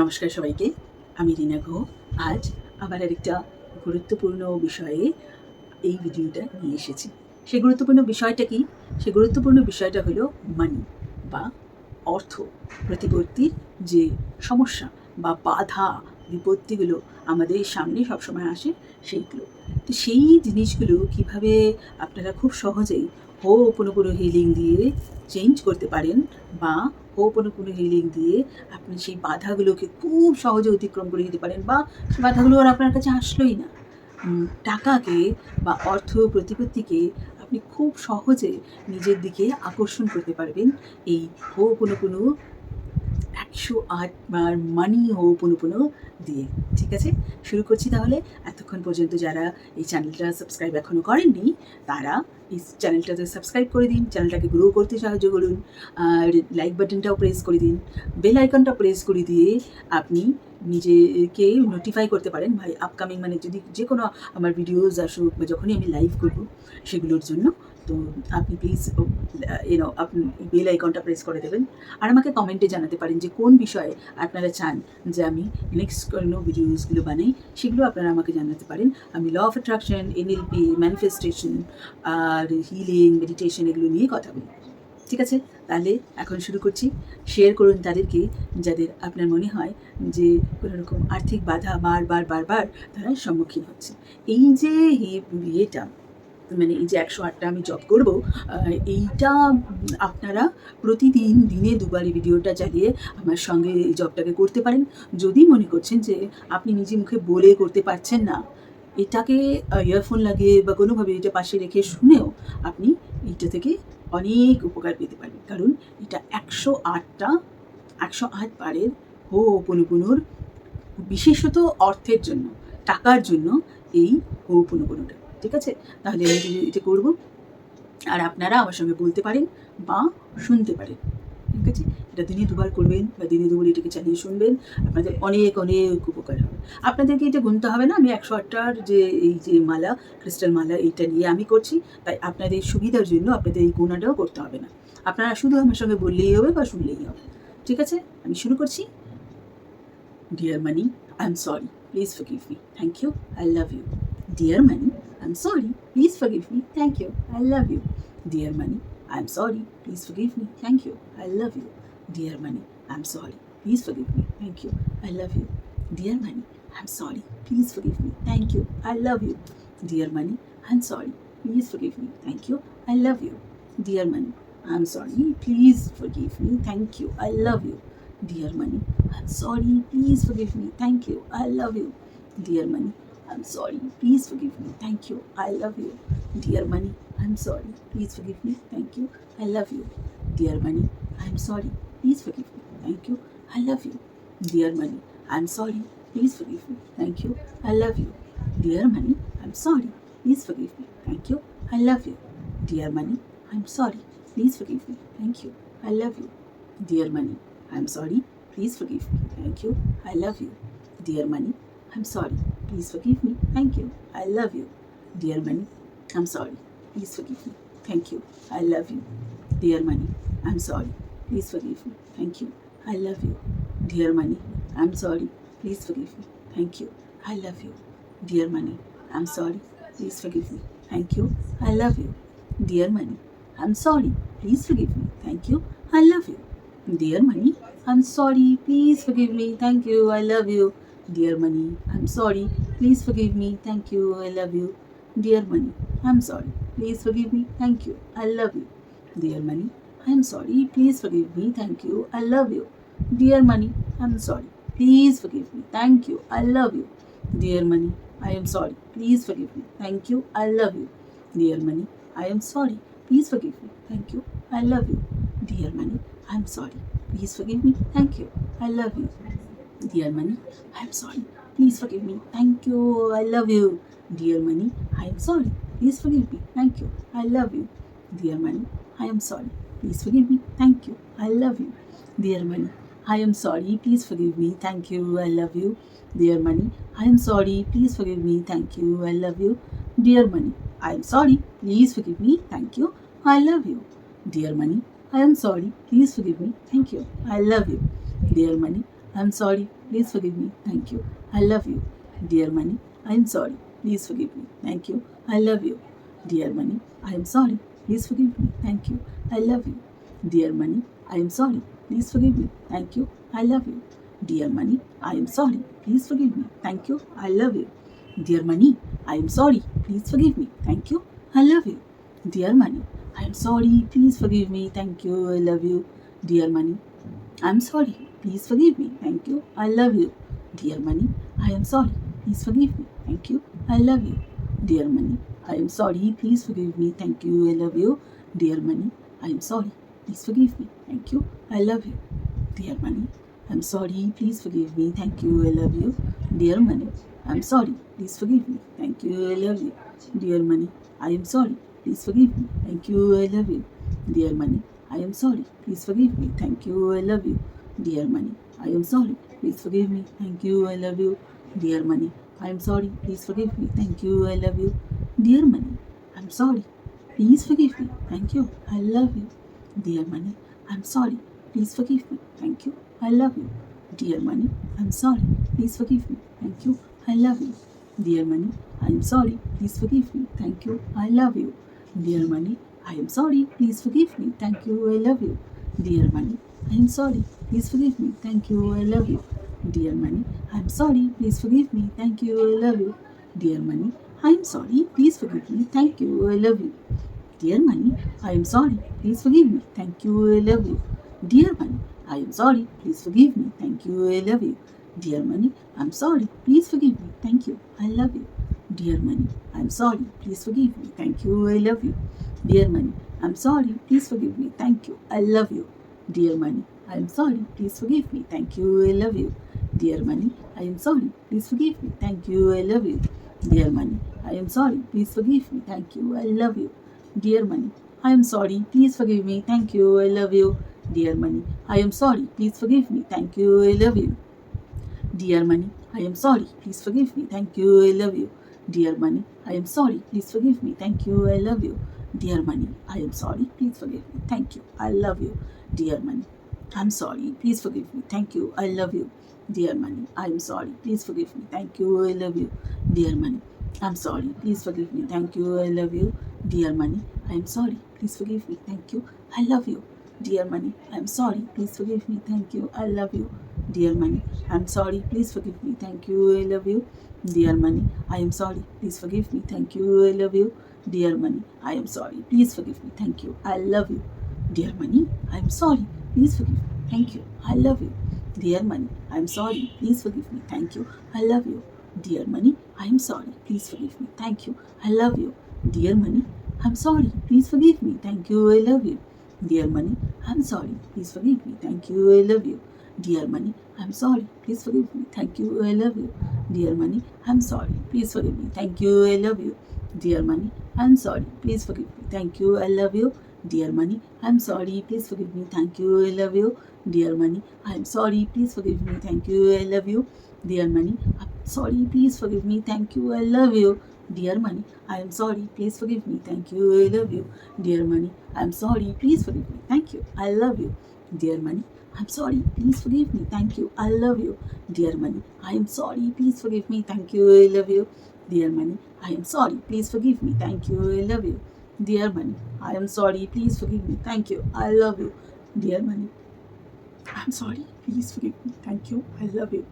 নমস্কার সবাইকে, আমি রিনা ঘো আজ আবার আরেকটা গুরুত্বপূর্ণ বিষয়ে এই ভিডিওটা নিয়ে এসেছি। সেই গুরুত্বপূর্ণ বিষয়টা কি? সেই গুরুত্বপূর্ণ বিষয়টা হলো মানি বা অর্থ। প্রতিপত্তির যে সমস্যা বা বাধা, বিপত্তিগুলো আমাদের সামনে সবসময় আসে সেইগুলো। তো সেই জিনিসগুলো কীভাবে আপনারা খুব সহজেই হো কোনো কোনো হিলিং দিয়ে চেঞ্জ করতে পারেন বা কোনো কোনো হিলিং দিয়ে আপনি সেই বাধাগুলোকে খুব সহজে অতিক্রম করে দিতে পারেন বা সেই বাধাগুলো আর আপনার কাছে আসলোই না। টাকাকে বা অর্থ প্রতিপত্তিকে আপনি খুব সহজে নিজের দিকে আকর্ষণ করতে পারবেন। এই হো কোনো কোনো একশো আট বার মানি হো পুনো দিয়ে। ঠিক আছে? শুরু করছি তাহলে। এতক্ষণ পর্যন্ত যারা এই চ্যানেলটা সাবস্ক্রাইব এখনও করেননি, তারা এই চ্যানেলটাতে সাবস্ক্রাইব করে দিন চ্যানেলটাকে গ্রো করতে সাহায্য করুন, আর লাইক বাটনটাও প্রেস করে দিন বেল আইকনটা প্রেস করে দিয়ে আপনি নিজেকে নোটিফাই করতে পারেন। ভাই আপকামিং মানে যদি যে কোনো আমার ভিডিওজ আসুক বা যখনই আমি লাইভ করব সেগুলোর জন্য, তো আপনি প্লিজ এনো আপনি বেল আইকনটা প্রেস করে দেবেন। আর আমাকে কমেন্টে জানাতে পারেন যে কোন বিষয়ে আপনারা চান যে আমি নেক্সট কোনো ভিডিওসগুলো বানাই, সেগুলো আপনারা আমাকে জানাতে পারেন। আমি law of attraction NLP manifestation R healing meditation এগুলো নিয়ে কথা বলি। ঠিক আছে? তাহলে এখন শুরু করছি। শেয়ার করুন তাদেরকে, যাদের আপনার মনে হয় যে কোনো রকম আর্থিক বাধা বারবার বারবার তারা সম্মুখীন হচ্ছে। এই যে ইয়েটা মানে এই যে একশো আটটা আমি জব করব এইটা আপনারা প্রতিদিন দিনে দুবার এই ভিডিওটা চালিয়ে আমার সঙ্গে এই জবটাকে করতে পারেন। যদি মনে করছেন যে আপনি নিজে মুখে বলে করতে পারছেন না, এটাকে ইয়ারফোন লাগিয়ে বা কোনোভাবে এটা পাশে রেখে শুনেও আপনি এইটা থেকে অনেক উপকার পেতে পারেন কারণ এটা একশো আটটা, একশো আট বারের হো পুনুপুনুর বিশেষত অর্থের জন্য, টাকার জন্য এই হো পুনুপুনুটা ঠিক আছে? তাহলে আমি এটা- করব, আর আপনারা আমার সঙ্গে বলতে পারেন বা শুনতে পারেন। ঠিক আছে? এটা দিনে দুবার করবেন বা দিনে দুবার এটাকে চালিয়ে শুনবেন। আপনাদের অনেক অনেক উপকার আপনাদেরকে এটা গুনতে হবে না। আমি একশো আটটার যে এই যে মালা ক্রিস্টাল মালা, এইটা নিয়ে আমি করছি। তাই আপনাদের সুবিধার জন্য আপনাদের এই গুণাটাও করতে হবে না। আপনারা শুধু আমার সঙ্গে বললেই হবে বা শুনলেই হবে। ঠিক আছে? আমি শুরু করছি। Dear money I am sorry please forgive me thank you I love you dear money I am sorry please forgive me thank you I love you dear money I am sorry please forgive me thank you I love you dear money I am sorry please forgive me thank you I love you dear money I'm sorry. Please forgive me. Thank you. I love you. Dear money, I'm sorry. Please forgive me. Thank you. I love you. Dear money, I'm sorry. Please forgive me. Thank you. I love you. Dear money, I'm sorry. Please forgive me. Thank you. I love you. Dear money, I'm sorry. Please forgive me. Thank you. I love you. Dear money, I'm sorry. Please forgive me. Thank you. I love you. Dear money, I'm sorry. Please forgive me. Thank you. I love you. Dear money, I'm sorry please forgive me. Thank you. I love you. Dear money, I'm sorry, please forgive me. Thank you. I love you. Dear money, I'm sorry. Please forgive me. Thank you. I love you. Dear money, I'm sorry. Please forgive me. Thank you. I love you. Dear money, I'm sorry. Please forgive me. Thank you. I love you. Dear money, I'm sorry. Please forgive me. Thank you. I love you. Dear money, I'm sorry. Please forgive me. Thank you. I love you. Dear money, I'm sorry. Please forgive me. Thank you. I love you. Dear money, I'm sorry. Please forgive me. Thank you. I love you. Dear money, I'm sorry. Please forgive me. Thank you. I love you. Dear money, I'm sorry. Please forgive me. Thank you. I love you. Dear money, I'm sorry. Please forgive me. Thank you. I love you. Dear money, I'm sorry. Please forgive me. Thank you. I love you. Dear money, I'm sorry. Please forgive me. Thank you. I love you. Dear money, I'm sorry. Please forgive me. Thank you. I love you. Dear money, I am sorry. Please forgive me. Thank you. I love you. Dear money, I am sorry. Please forgive me. Thank you. I love you. Dear money, I am sorry. Please forgive me. Thank you. I love you. Dear money, I am sorry. Please forgive me. Thank you. I love you. Dear money, I am sorry. Please forgive me. Thank you. I love you. Dear money, I am sorry. Please forgive me. Thank you. I love you. Dear money, I am sorry. Please forgive me. Thank you. I love you. Dear money, I am sorry. Please forgive me. Thank you. I love you. Dear money, I am sorry. Please forgive me. Thank you. I love you. Dear money, I am sorry. Please forgive me. Thank you. I love you. Dear money, I'm sorry. Please forgive me. Thank you. I love you. Dear money, I'm sorry. Please forgive me. Thank you. I love you. Dear money, I am sorry. Please forgive me. Thank you. I love you. Dear money, I am sorry. Please forgive me. Thank you. I love you. Dear money, I am sorry. Please forgive me. Thank you. I love you. Dear money, I am sorry. Please forgive me. Thank you. I love you. Dear money, I am sorry. Please forgive me. Thank you. I love you. Dear money, I am sorry. Please forgive me. Thank you. I love you. Dear money, I am sorry. Please forgive me. Thank you. I love you. Dear money, I am sorry. Please forgive me. Thank you. I love you. Dear money, I am sorry. Please forgive me. Thank you. I love you. Dear money, I'm sorry. Please forgive me. Thank you. I love you. Dear money, I'm sorry. Please forgive me. Thank you. I love you. Dear money, I am sorry. Please forgive me. Thank you. I love you. Dear money, I am sorry. Please forgive me. Thank you. I love you. Dear money, I am sorry. Please forgive me. Thank you. I love you. Dear money, I am sorry. Please forgive me. Thank you. I love you. Dear money, I'm sorry. Please forgive me. Thank you. I love you. Dear money, I'm sorry. Please forgive me. Thank you. I love you. Dear money, I'm sorry. Please forgive me. Thank you. I love you. Dear money, I am sorry. Please forgive me. Thank you. I love you. Dear money, I am sorry. Please forgive me. Thank you. I love you. Dear money, I am sorry. Please forgive me. Thank you. I love you. Dear money, I am sorry. Please forgive me. Thank you. I love you. Dear money, I am sorry. Please forgive me. Thank you. I love you. Dear money, I am sorry. Please forgive me. Thank you. I love you. Dear money, I am sorry. Please forgive me. Thank you. I love you. Dear money, I'm sorry. Please forgive me. Thank you. I love you. Dear money, I'm sorry. Please forgive me. Thank you. I love you. Dear money, I'm sorry. Please forgive me. Thank you. I love you. Dear money, I am sorry. Please forgive me. Thank you. I love you. Dear money, I am sorry. Please forgive me. Thank you. I love you. Dear money, I am sorry. Please forgive me. Thank you. I love you. Dear money, I am sorry. Please forgive me. Thank you. I love you. Dear money, I am sorry. Please forgive me. Thank you. I love you. Dear money, I am sorry. Please forgive me. Thank you. I love you. Dear money, I am sorry. Please forgive me. Thank you. I love you. Dear money, I am sorry. Please forgive me. Thank you. I love you. Dear money, I'm sorry. Please forgive me. Thank you. I love you. Dear money, I am sorry. Please forgive me. Thank you. I love you. Dear money, I'm sorry. Please forgive me. Thank you. I love you. Dear money, I am sorry. Please forgive me. Thank you. I love you. Dear money, I am sorry. Please forgive me. Thank you. I love you. Dear money, I am sorry. Please forgive me. Thank you. I love you. Dear money, I am sorry. Please forgive me. Thank you. I love you. Dear money, I am sorry. Please forgive me. Thank you. I love you. Dear money, I am sorry. Please forgive me. Thank you. I love you. Dear money, I am sorry. Please forgive me. Thank you. I love you. Dear money, I am sorry. Please forgive me. Thank you. I love you. Dear money, I'm sorry. Please forgive me. Thank you. I love you. Dear money, I'm sorry. Please forgive me. Thank you. I love you. Dear money, I'm sorry. Please forgive me. Thank you. I love you. Dear money, I'm sorry. Please forgive me. Thank you. I love you. Dear money, I'm sorry. Please forgive me. Thank you. I love you. Dear money, I'm sorry. Please forgive me. Thank you. I love you. Dear money, I'm sorry. Please forgive me. Thank you. I love you. Dear money, I'm sorry. Please forgive me. Thank you. I love you. Dear money, I am sorry. Please forgive me. Thank you. I love you. Dear money, I'm sorry. Please forgive me. Thank you. I love you. Dear money, I'm sorry. Please forgive me. Thank you. I love you. Dear money, I am sorry. Please forgive me. Thank you. I love you. Dear money, I am sorry. Please forgive me. Thank you. I love you. Dear money, I am sorry. Please forgive me. Thank you. I love you. Dear money, I'm sorry. Please forgive me. Thank you. I love you.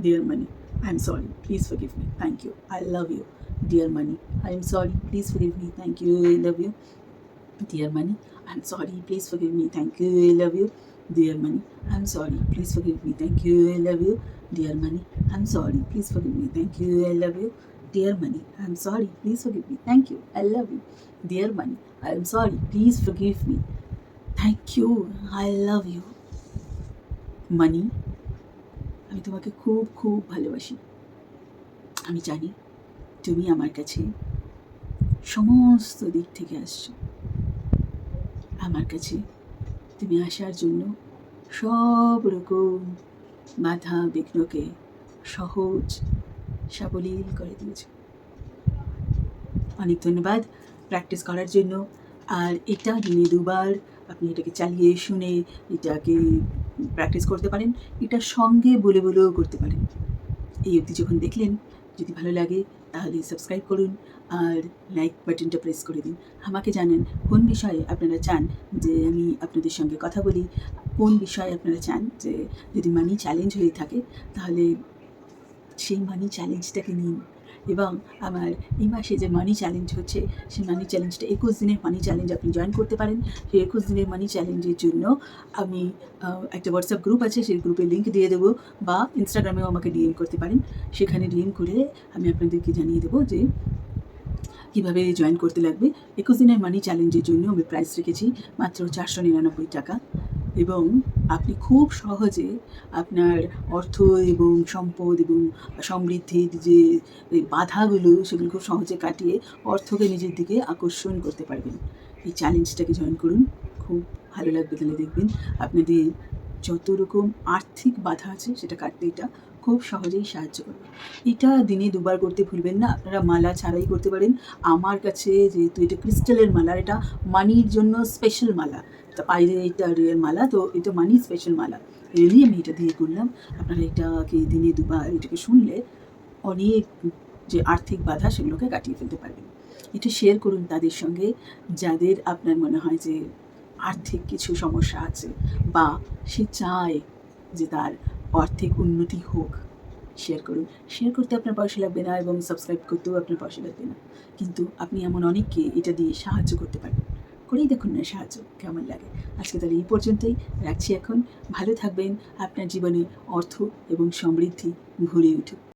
Dear money, I'm sorry. Please forgive me. Thank you. I love you Dear money, I am sorry. Please forgive me. Thank you. I love you. Dear money, I'm sorry. Please forgive me. Thank you. I love you. Dear money, I'm sorry. Please forgive me. Thank you. I love you. Dear money, I'm sorry. Please forgive me. Thank you. I love you. Dear money, I'm sorry. Please forgive me. Thank you. I love you. Dear money, I am sorry. Please forgive me. Thank you. I love you. মানি আমি তোমাকে খুব খুব ভালোবাসি আমি জানি তুমি আমার কাছে সমস্ত দিক থেকে আসছো। আমার কাছে তুমি আসার জন্য সব রকম বাধা বিঘ্নকে সহজ সাবলীল করে দিয়েছ। অনেক ধন্যবাদ প্র্যাকটিস করার জন্য। আর এটা দিনে দুবার আপনি এটাকে চালিয়ে শুনে এটাকে প্র্যাকটিস করতে পারেন। এটা সঙ্গে বলে বলেও করতে পারেন। এই অবধি যখন দেখলেন যদি ভালো লাগে তাহলে সাবস্ক্রাইব করুন আর লাইক বাটনটা প্রেস করে দিন। আমাকে জানান কোন বিষয়ে আপনারা চান যে আমি আপনাদের সঙ্গে কথা বলি, কোন বিষয়ে আপনারা চান যে যদি মানি চ্যালেঞ্জ হয়ে থাকে, তাহলে সেই মানি চ্যালেঞ্জটাকে নিন। এবং আমার এই মাসে যে মানি চ্যালেঞ্জ হচ্ছে, সেই মানি চ্যালেঞ্জটা একুশ দিনের মানি চ্যালেঞ্জ আপনি জয়েন করতে পারেন। সেই একুশ দিনের মানি চ্যালেঞ্জের জন্য আমি একটা হোয়াটসঅ্যাপ গ্রুপ আছে, সেই গ্রুপে লিঙ্ক দিয়ে দেবো বা ইনস্টাগ্রামেও আমাকে ডিএম করতে পারেন। সেখানে ডিএম করে আমি আপনাদেরকে জানিয়ে দেবো যে কীভাবে জয়েন করতে লাগবে। একুশ দিনের মানি চ্যালেঞ্জের জন্য আমি প্রাইস রেখেছি মাত্র চারশো নিরানব্বই টাকা। এবং আপনি খুব সহজে আপনার অর্থ এবং সম্পদ এবং সমৃদ্ধির যে বাধাগুলো, সেগুলো খুব সহজে কাটিয়ে অর্থকে নিজের দিকে আকর্ষণ করতে পারবেন। এই চ্যালেঞ্জটাকে জয়েন করুন। খুব ভালো লাগবে তাহলে দেখবেন। আপনাদের যত রকম আর্থিক বাধা আছে, সেটা কাটতে এটা খুব সহজেই সাহায্য করবে। এটা দিনে দুবার করতে ভুলবেন না। আপনারা মালা ছাড়াই করতে পারেন। আমার কাছে যেহেতু এটা ক্রিস্টালের মালা, এটা মানির জন্য স্পেশাল মালা। এটা বাইরে এটা রিয়েল মালা, তো এটা মানি স্পেশাল মালা। রিয়েলি আমি এটা দিয়ে করলাম। আপনারা এটাকে দিনে দুবার এটাকে শুনলে অনেক যে আর্থিক বাধা সেগুলোকে কাটিয়ে ফেলতে পারবেন। এটা শেয়ার করুন তাদের সঙ্গে, যাদের আপনার মনে হয় যে আর্থিক কিছু সমস্যা আছে বা সে চায় যে তার আর্থিক উন্নতি হোক শেয়ার করুন। শেয়ার করতে আপনার পয়সা লাগবে না এবং সাবস্ক্রাইব করতেও আপনার পয়সা লাগবে না। কিন্তু আপনি এমন অনেককে এটা দিয়ে সাহায্য করতে পারবেন। করেই দেখুন না, সাহায্য কেমন লাগে। আজকে তাহলে এই পর্যন্তই। রাখছি এখন। ভালো থাকবেন। আপনার জীবনে অর্থ এবং সমৃদ্ধি ভরে উঠুক।